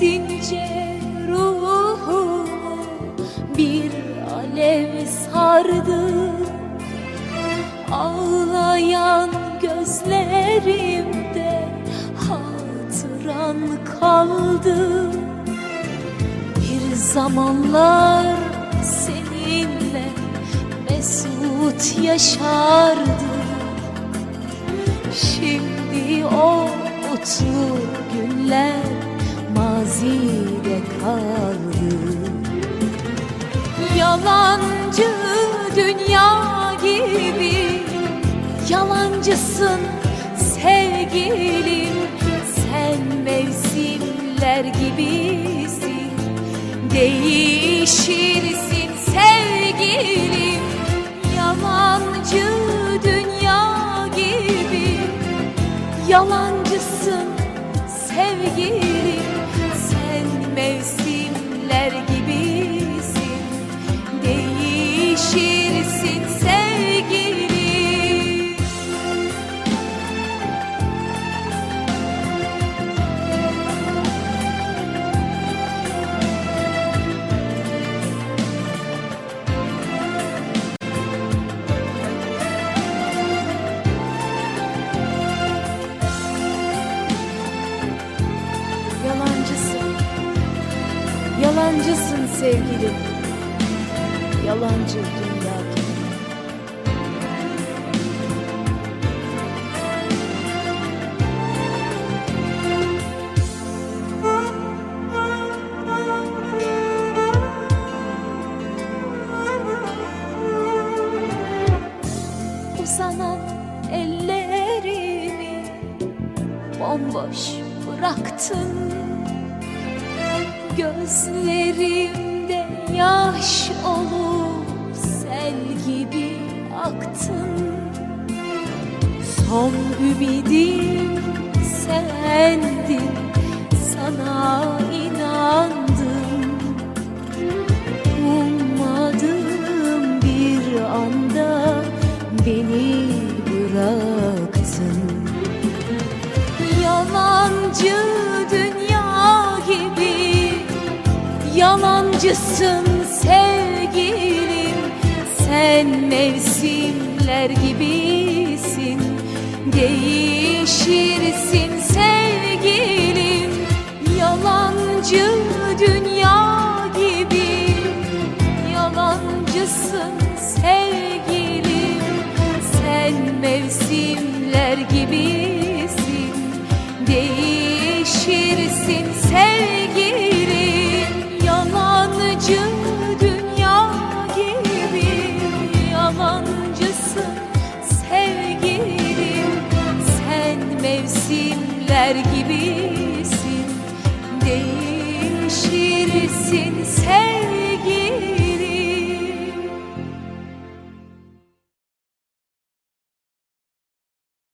gidince ruhumu bir alev sardı. Ağlayan gözlerimde hatıran kaldı. Bir zamanlar seninle mesut yaşardı. Şimdi o mutlu günler mazide kaldı. Yalancı dünya gibi Yalancısın sevgilim. Sen mevsimler gibisin Değişirsin sevgilim. Yalancı dünya gibi Yalancısın sevgilim Yalancısın sevgilim. Yalancı dünya gibi. Uzanan ellerimi bomboş bıraktın Gözlerimde yaş olup sel gibi aktın. Son ümidim sendin sana inandım. Ummadığım bir anda beni bıraktın. Yalancı Yalancısın sevgilim Sen mevsimler gibisin. Değişirsin sevgilim Yalancı dünya gibi. Yalancısın sevgilim Sen mevsimler gibisin. Değişirsin sevgilim gibisin Değişirsin